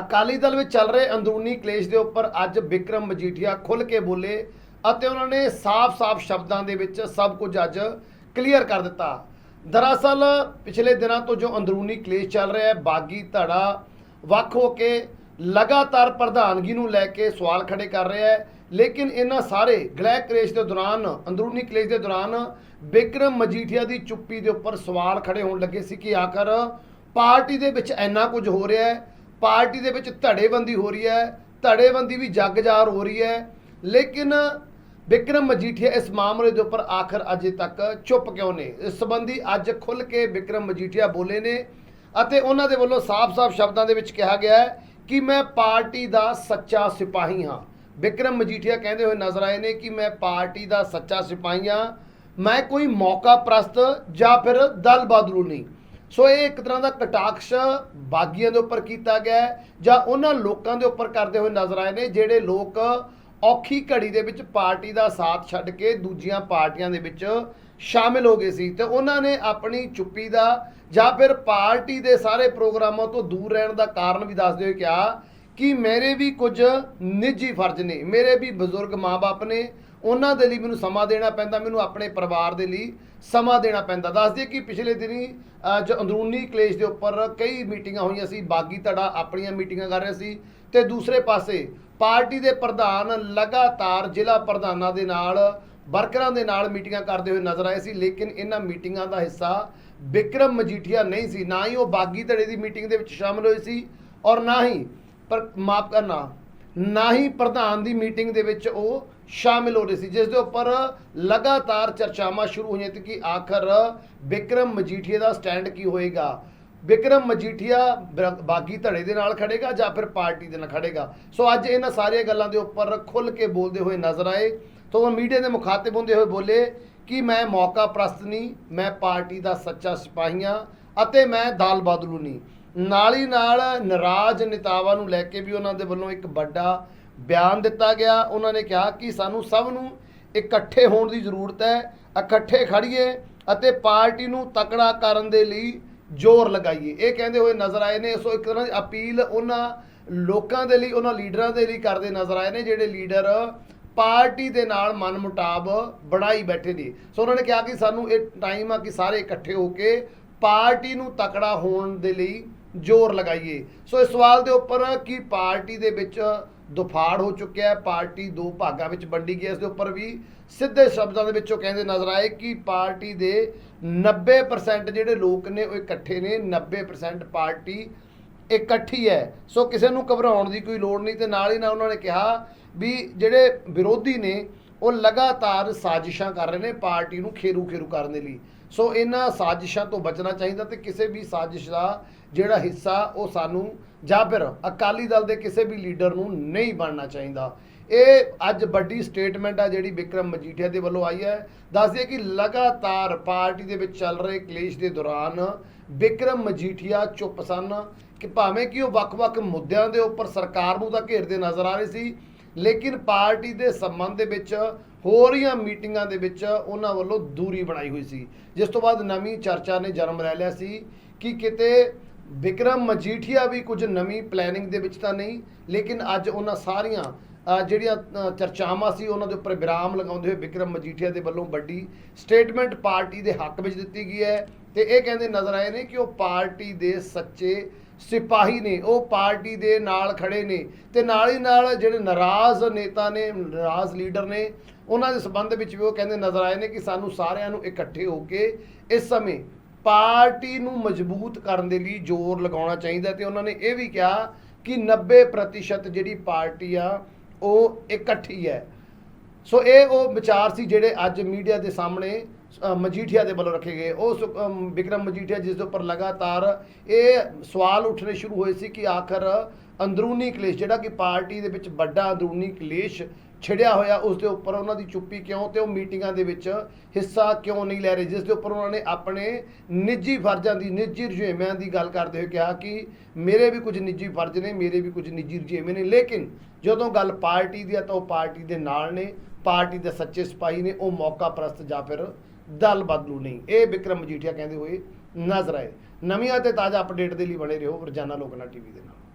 ਅਕਾਲੀ ਦਲ ਵਿੱਚ ਚੱਲ ਰਹੇ ਅੰਦਰੂਨੀ ਕਲੇਸ਼ ਦੇ ਉੱਪਰ ਅੱਜ ਵਿਕਰਮ ਮਜੀਠੀਆ ਖੁੱਲ ਕੇ ਬੋਲੇ ਅਤੇ ਉਹਨਾਂ ਨੇ ਸਾਫ਼-ਸਾਫ਼ ਸ਼ਬਦਾਂ ਦੇ ਵਿੱਚ ਸਭ ਕੁਝ ਅੱਜ ਕਲੀਅਰ ਕਰ ਦਿੱਤਾ। ਦਰਅਸਲ, ਪਿਛਲੇ ਦਿਨਾਂ ਤੋਂ ਜੋ ਅੰਦਰੂਨੀ ਕਲੇਸ਼ ਚੱਲ ਰਿਹਾ ਹੈ, ਬਾਗੀ ਧੜਾ ਵੱਖ ਹੋ ਕੇ ਲਗਾਤਾਰ ਪ੍ਰਧਾਨਗੀ ਨੂੰ ਲੈ ਕੇ ਸਵਾਲ ਖੜੇ ਕਰ ਰਿਹਾ ਹੈ। ਲੇਕਿਨ ਇਹਨਾਂ ਸਾਰੇ ਗਲੈਕ ਕਲੇਸ਼ ਦੇ ਦੌਰਾਨ, ਅੰਦਰੂਨੀ ਕਲੇਸ਼ ਦੇ ਦੌਰਾਨ ਵਿਕਰਮ ਮਜੀਠੀਆ ਦੀ ਚੁੱਪੀ ਦੇ ਉੱਪਰ ਸਵਾਲ ਖੜੇ ਹੋਣ ਲੱਗੇ ਸੀ ਕਿ ਆਖਰ ਪਾਰਟੀ ਦੇ ਵਿੱਚ ਇੰਨਾ ਕੁਝ ਹੋ ਰਿਹਾ ਹੈ ਪਾਰਟੀ ਦੇ ਵਿੱਚ ਧੜੇਬੰਦੀ ਹੋ ਰਹੀ ਹੈ, ਧੜੇਬੰਦੀ ਵੀ ਜੱਗਜਾਰ ਹੋ ਰਹੀ ਹੈ। ਲੇਕਿਨ ਵਿਕਰਮ ਮਜੀਠੀਆ ਇਸ ਮਾਮਲੇ ਦੇ ਉੱਪਰ ਆਖਰ ਅਜੇ ਤੱਕ ਚੁੱਪ ਕਿਉਂ ਨੇ? ਇਸ ਸੰਬੰਧੀ ਅੱਜ ਖੁੱਲ ਕੇ ਵਿਕਰਮ ਮਜੀਠੀਆ ਬੋਲੇ ਨੇ ਅਤੇ ਉਹਨਾਂ ਦੇ ਵੱਲੋਂ ਸਾਫ਼-ਸਾਫ਼ ਸ਼ਬਦਾਂ ਦੇ ਵਿੱਚ ਕਿਹਾ ਗਿਆ ਹੈ ਕਿ ਮੈਂ ਪਾਰਟੀ ਦਾ ਸੱਚਾ ਸਿਪਾਹੀ ਹਾਂ। ਵਿਕਰਮ ਮਜੀਠੀਆ ਕਹਿੰਦੇ ਹੋਏ ਨਜ਼ਰ ਆਏ ਨੇ ਕਿ ਮੈਂ ਪਾਰਟੀ ਦਾ ਸੱਚਾ ਸਿਪਾਹੀ ਹਾਂ। ਮੈਂ ਕੋਈ ਮੌਕਾ ਪ੍ਰਸਤ ਜਾਂ ਫਿਰ ਦਲ ਬਦਲੂ ਨਹੀਂ। ਸੋ ਇਹ ਇੱਕ ਤਰ੍ਹਾਂ ਦਾ ਕਟਾਕਸ਼ ਬਾਗੀਆਂ ਦੇ ਉੱਪਰ ਕੀਤਾ ਗਿਆ ਜਾਂ ਉਹਨਾਂ ਲੋਕਾਂ ਦੇ ਉੱਪਰ ਕਰਦੇ ਹੋਏ ਨਜ਼ਰ ਆਏ ਨੇ, ਜਿਹੜੇ ਲੋਕ ਔਖੀ ਘੜੀ ਦੇ ਵਿੱਚ ਪਾਰਟੀ ਦਾ ਸਾਥ ਛੱਡ ਕੇ ਦੂਜੀਆਂ ਪਾਰਟੀਆਂ ਦੇ ਵਿੱਚ ਸ਼ਾਮਿਲ ਹੋ ਗਏ ਸੀ। ਤੇ ਉਹਨਾਂ ਨੇ ਆਪਣੀ ਚੁੱਪੀ ਦਾ ਜਾਂ ਫਿਰ ਪਾਰਟੀ ਦੇ ਸਾਰੇ ਪ੍ਰੋਗਰਾਮਾਂ ਤੋਂ ਦੂਰ ਰਹਿਣ ਦਾ ਕਾਰਨ ਵੀ ਦੱਸਦੇ ਹੋਏ ਕਿਹਾ ਕਿ ਮੇਰੇ ਵੀ ਕੁਝ ਨਿੱਜੀ ਫਰਜ਼ ਨੇ, ਮੇਰੇ ਵੀ ਬਜ਼ੁਰਗ ਮਾਪੇ ਨੇ, ਉਹਨਾਂ ਦੇ ਲਈ ਮੈਨੂੰ ਸਮਾਂ ਦੇਣਾ ਪੈਂਦਾ, ਮੈਨੂੰ ਆਪਣੇ ਪਰਿਵਾਰ ਦੇ ਲਈ ਸਮਾਂ ਦੇਣਾ ਪੈਂਦਾ। ਦੱਸਦੇ ਕਿ ਪਿਛਲੇ ਦਿਨੀ ਜੋ ਅੰਦਰੂਨੀ ਕਲੇਸ਼ ਦੇ ਉੱਪਰ ਕਈ ਮੀਟਿੰਗਾਂ ਹੋਈਆਂ ਸੀ। ਬਾਗੀ ਧੜਾ ਆਪਣੀਆਂ ਮੀਟਿੰਗਾਂ ਕਰ ਰਿਹਾ ਸੀ ਤੇ ਦੂਸਰੇ ਪਾਸੇ ਪਾਰਟੀ ਦੇ ਪ੍ਰਧਾਨ ਲਗਾਤਾਰ ਜ਼ਿਲ੍ਹਾ ਪ੍ਰਧਾਨਾਂ ਦੇ ਨਾਲ, ਵਰਕਰਾਂ ਦੇ ਨਾਲ ਮੀਟਿੰਗਾਂ ਕਰਦੇ ਹੋਏ ਨਜ਼ਰ ਆਏ ਸੀ। ਲੇਕਿਨ ਇਹਨਾਂ ਮੀਟਿੰਗਾਂ ਦਾ ਹਿੱਸਾ ਵਿਕਰਮ ਮਜੀਠੀਆ ਨਹੀਂ ਸੀ। ਨਾ ਹੀ ਉਹ ਬਾਗੀ ਧੜੇ ਦੀ ਮੀਟਿੰਗ ਦੇ ਵਿੱਚ ਸ਼ਾਮਲ ਹੋਏ ਸੀ ਔਰ ਨਾ ਹੀ ਪਰ, ਮਾਫ ਕਰਨਾ, ਨਾ ਹੀ ਪ੍ਰਧਾਨ ਦੀ ਮੀਟਿੰਗ ਦੇ ਵਿੱਚ ਉਹ ਸ਼ਾਮਿਲ ਹੋ ਰਹੇ ਸੀ, ਜਿਸ ਦੇ ਉੱਪਰ ਲਗਾਤਾਰ ਚਰਚਾਵਾਂ ਸ਼ੁਰੂ ਹੋਈਆਂ ਤੇ ਕਿ ਆਖਰ ਵਿਕਰਮ ਮਜੀਠੀਆ ਦਾ ਸਟੈਂਡ ਕੀ ਹੋਏਗਾ? ਵਿਕਰਮ ਮਜੀਠੀਆ ਬ- ਬਾਗੀ ਧੜੇ ਦੇ ਨਾਲ ਖੜੇਗਾ ਜਾਂ ਫਿਰ ਪਾਰਟੀ ਦੇ ਨਾਲ ਖੜੇਗਾ? ਸੋ ਅੱਜ ਇਹਨਾਂ ਸਾਰੀਆਂ ਗੱਲਾਂ ਦੇ ਉੱਪਰ ਖੁੱਲ ਕੇ ਬੋਲਦੇ ਹੋਏ ਨਜ਼ਰ ਆਏ। ਤੋਂ ਉਹ ਮੀਡੀਆ ਦੇ ਮੁਖਾਤਿਬ ਹੁੰਦੇ ਹੋਏ ਬੋਲੇ ਕਿ ਮੈਂ ਮੌਕਾ ਪ੍ਰਸਤ ਨਹੀਂ, ਮੈਂ ਪਾਰਟੀ ਦਾ ਸੱਚਾ ਸਿਪਾਹੀ ਹਾਂ ਅਤੇ ਮੈਂ ਦਾਲ ਬਾਦਲੂ ਨਹੀਂ। ਨਾਲ ਹੀ ਨਾਲ ਨਾਰਾਜ਼ ਨੇਤਾਵਾਂ ਨੂੰ ਲੈ ਕੇ ਵੀ ਉਹਨਾਂ ਦੇ ਵੱਲੋਂ ਇੱਕ ਵੱਡਾ ਬਿਆਨ ਦਿੱਤਾ ਗਿਆ, ਉਹਨਾਂ ਨੇ ਕਿਹਾ ਕਿ ਸਾਨੂੰ ਸਭ ਨੂੰ ਇਕੱਠੇ ਹੋਣ ਦੀ ਜ਼ਰੂਰਤ ਹੈ, ਇਕੱਠੇ ਖੜੀਏ ਅਤੇ ਪਾਰਟੀ ਨੂੰ ਤਕੜਾ ਕਰਨ ਦੇ ਲਈ ਜ਼ੋਰ ਲਗਾਈਏ। ਇਹ ਕਹਿੰਦੇ ਹੋਏ ਨਜ਼ਰ ਆਏ ਨੇ, ਸੋ ਇੱਕ ਤਰ੍ਹਾਂ ਦੀ ਅਪੀਲ ਉਹਨਾਂ ਲੋਕਾਂ ਦੇ ਲਈ, ਉਹਨਾਂ ਲੀਡਰਾਂ ਦੇ ਲਈ ਕਰਦੇ ਨਜ਼ਰ ਆਏ ਨੇ, ਜਿਹੜੇ ਲੀਡਰ ਪਾਰਟੀ ਦੇ ਨਾਲ ਮਨਮੁਟਾਵ ਬਣਾਈ ਬੈਠੇ ਨੇ। ਸੋ ਉਹਨਾਂ ਨੇ ਕਿਹਾ ਕਿ ਸਾਨੂੰ ਇਹ ਟਾਈਮ ਆ ਕਿ ਸਾਰੇ ਇਕੱਠੇ ਹੋ ਕੇ ਪਾਰਟੀ ਨੂੰ ਤਕੜਾ ਹੋਣ ਦੇ ਲਈ ਜ਼ੋਰ ਲਗਾਈਏ। ਸੋ ਇਸ ਸਵਾਲ ਦੇ ਉੱਪਰ ਕਿ ਪਾਰਟੀ ਦੇ ਵਿੱਚ ਦੁਫਾੜ ਹੋ ਚੁੱਕਿਆ ਹੈ। ਪਾਰਟੀ ਦੋ ਭਾਗਾਂ ਵਿੱਚ ਵੰਡੀ ਗਈ ਹੈ, ਇਸ ਦੇ ਉੱਪਰ ਵੀ ਸਿੱਧੇ ਸ਼ਬਦਾਂ ਦੇ ਵਿੱਚ ਉਹ ਕਹਿੰਦੇ ਨਜ਼ਰ ਆਏ ਕਿ ਪਾਰਟੀ ਦੇ 90% ਜਿਹੜੇ ਲੋਕ ਨੇ ਉਹ ਇਕੱਠੇ ਨੇ। 90% ਪਾਰਟੀ ਇਕੱਠੀ ਹੈ। ਸੋ ਕਿਸੇ ਨੂੰ ਘਬਰਾਉਣ ਦੀ ਕੋਈ ਲੋੜ ਨਹੀਂ ਤੇ ਨਾਲ ਹੀ ਨਾਲ ਉਹਨਾਂ ਨੇ ਕਿਹਾ ਵੀ ਜਿਹੜੇ ਵਿਰੋਧੀ ਨੇ ਉਹ ਲਗਾਤਾਰ ਸਾਜ਼ਿਸ਼ਾਂ ਕਰ ਰਹੇ ਨੇ ਪਾਰਟੀ ਨੂੰ ਖੇਰੂ ਖੇਰੂ ਕਰਨ ਦੇ ਲਈ। ਸੋ ਇਹਨਾਂ ਸਾਜ਼ਿਸ਼ਾਂ ਤੋਂ ਬਚਣਾ ਚਾਹੀਦਾ ਤੇ ਕਿਸੇ ਵੀ ਸਾਜ਼ਿਸ਼ ਦਾ ਜਿਹੜਾ ਹਿੱਸਾ ਉਹ ਸਾਨੂੰ ਜਾਂ ਫਿਰ ਅਕਾਲੀ ਦਲ ਦੇ ਕਿਸੇ ਵੀ ਲੀਡਰ ਨੂੰ ਨਹੀਂ ਬਣਨਾ ਚਾਹੀਦਾ। ਇਹ ਅੱਜ ਵੱਡੀ ਸਟੇਟਮੈਂਟ ਆ ਜਿਹੜੀ ਵਿਕਰਮ ਮਜੀਠੀਆ ਦੇ ਵੱਲੋਂ ਆਈ ਹੈ। ਦੱਸਦੇ ਕਿ ਲਗਾਤਾਰ ਪਾਰਟੀ ਦੇ ਵਿੱਚ ਚੱਲ ਰਹੇ ਕਲੇਸ਼ ਦੇ ਦੌਰਾਨ ਵਿਕਰਮ ਮਜੀਠੀਆ ਚੁੱਪ ਸਨ ਕਿ ਭਾਵੇਂ ਕਿ ਉਹ ਵੱਖ-ਵੱਖ ਮੁੱਦਿਆਂ ਦੇ ਉੱਪਰ ਸਰਕਾਰ ਨੂੰ ਤਾਂ ਘੇਰਦੇ ਨਜ਼ਰ ਆ ਰਹੇ ਸੀ, ਲੇਕਿਨ ਪਾਰਟੀ ਦੇ ਸੰਬੰਧ ਦੇ ਵਿੱਚ ਹੋ ਰਹੀਆਂ ਮੀਟਿੰਗਾਂ ਦੇ ਵਿੱਚ ਉਹਨਾਂ ਵੱਲੋਂ ਦੂਰੀ ਬਣਾਈ ਹੋਈ ਸੀ। ਜਿਸ ਤੋਂ ਬਾਅਦ ਨਵੀਂ ਚਰਚਾ ਨੇ ਜਨਮ ਲੈ ਲਿਆ ਸੀ ਕਿ ਕਿਤੇ ਵਿਕਰਮ ਮਜੀਠੀਆ ਵੀ ਕੁਝ ਨਵੀਂ ਪਲੈਨਿੰਗ ਦੇ ਵਿੱਚ ਤਾਂ ਨਹੀਂ, ਲੇਕਿਨ ਅੱਜ ਉਹਨਾਂ ਸਾਰੀਆਂ ਜਿਹੜੀਆਂ ਚਰਚਾਵਾਂ ਸੀ, ਉਹਨਾਂ ਦੇ ਉੱਪਰ ਵਿਰਾਮ ਲਗਾਉਂਦੇ ਹੋਏ ਵਿਕਰਮ ਮਜੀਠੀਆ ਦੇ ਵੱਲੋਂ ਵੱਡੀ ਸਟੇਟਮੈਂਟ ਪਾਰਟੀ ਦੇ ਹੱਕ ਵਿੱਚ ਦਿੱਤੀ ਗਈ ਹੈ। ਤੇ ਇਹ ਕਹਿੰਦੇ ਨਜ਼ਰ ਆਏ ਨੇ ਕਿ ਉਹ ਪਾਰਟੀ ਦੇ ਸੱਚੇ ਸਿਪਾਹੀ ਨੇ, ਉਹ ਪਾਰਟੀ ਦੇ ਨਾਲ ਖੜੇ ਨੇ ਤੇ ਨਾਲ ਹੀ ਨਾਲ ਜਿਹੜੇ ਨਾਰਾਜ਼ ਨੇਤਾ ਨੇ, ਨਾਰਾਜ਼ ਲੀਡਰ ਨੇ, ਉਹਨਾਂ ਦੇ ਸਬੰਧ ਵਿੱਚ ਵੀ ਉਹ ਕਹਿੰਦੇ ਨਜ਼ਰ ਆਏ ਨੇ ਕਿ ਸਾਨੂੰ ਸਾਰਿਆਂ ਨੂੰ ਇਕੱਠੇ ਹੋ ਕੇ ਇਸ ਸਮੇਂ ਪਾਰਟੀ ਨੂੰ ਮਜ਼ਬੂਤ ਕਰਨ ਦੇ ਲਈ ਜ਼ੋਰ ਲਗਾਉਣਾ ਚਾਹੀਦਾ ਤੇ ਉਹਨਾਂ ਨੇ ਇਹ ਵੀ ਕਿਹਾ ਕਿ 90% ਜਿਹੜੀ ਪਾਰਟੀ ਆ, ਉਹ ਇਕੱਠੀ ਹੈ। ਸੋ ਇਹ ਉਹ ਵਿਚਾਰ ਸੀ ਜਿਹੜੇ ਅੱਜ ਮੀਡੀਆ ਦੇ ਸਾਹਮਣੇ ਮਜੀਠੀਆ ਦੇ ਵੱਲੋਂ ਰੱਖੇ ਗਏ। ਉਹ ਸੁ- ਅਮ, ਵਿਕਰਮ ਮਜੀਠੀਆ ਜਿਸ ਦੇ ਉੱਪਰ ਲਗਾਤਾਰ ਇਹ ਸਵਾਲ ਉੱਠਣੇ ਸ਼ੁਰੂ ਹੋਏ ਸੀ ਕਿ ਆਖਰ ਅੰਦਰੂਨੀ ਕਲੇਸ਼ ਜਿਹੜਾ ਕਿ ਪਾਰਟੀ ਦੇ ਵਿੱਚ ਵੱਡਾ ਅੰਦਰੂਨੀ ਕਲੇਸ਼ ਛਿੜਿਆ ਹੋਇਆ ਉਸ ਦੇ ਉੱਪਰ ਉਹਨਾਂ ਦੀ ਚੁੱਪੀ ਕਿਉਂ ਤੇ ਉਹ ਮੀਟਿੰਗਾਂ ਦੇ ਵਿੱਚ ਹਿੱਸਾ ਕਿਉਂ ਨਹੀਂ ਲੈ ਰਹੇ? ਜਿਸ ਦੇ ਉੱਪਰ ਉਹਨਾਂ ਨੇ ਆਪਣੇ ਨਿੱਜੀ ਫਰਜ਼ਾਂ ਦੀ ਨਿੱਜੀ ਰੁਝੇਵਿਆਂ ਦੀ ਗੱਲ ਕਰਦੇ ਹੋਏ ਕਿਹਾ ਕਿ ਮੇਰੇ ਵੀ ਕੁਝ ਨਿੱਜੀ ਫਰਜ਼ ਨੇ ਮੇਰੇ ਵੀ ਕੁਝ ਨਿੱਜੀ ਰੁਝੇਵੇਂ ਨੇ ਲੇਕਿਨ ਜਦੋਂ ਗੱਲ ਪਾਰਟੀ ਦੀ ਆ ਤਾਂ ਉਹ ਪਾਰਟੀ ਦੇ ਨਾਲ ਨੇ ਪਾਰਟੀ ਦੇ ਸੱਚੇ ਸਿਪਾਹੀ ਨੇ ਉਹ ਮੌਕਾ ਪ੍ਰਸਤ ਜਾਂ ਫਿਰ ਦਲ ਬਦਲੂ ਨਹੀਂ। ਇਹ ਵਿਕਰਮ ਮਜੀਠੀਆ ਕਹਿੰਦੇ ਹੋਏ ਨਜ਼ਰ ਆਏ। ਨਵੀਆਂ ਤੇ ਤਾਜ਼ਾ ਅਪਡੇਟ ਦੇ ਲਈ ਬਣੇ ਰਹੋ ਰੋਜ਼ਾਨਾ ਲੋਕਨਾ ਟੀਵੀ ਦੇ ਨਾਲ।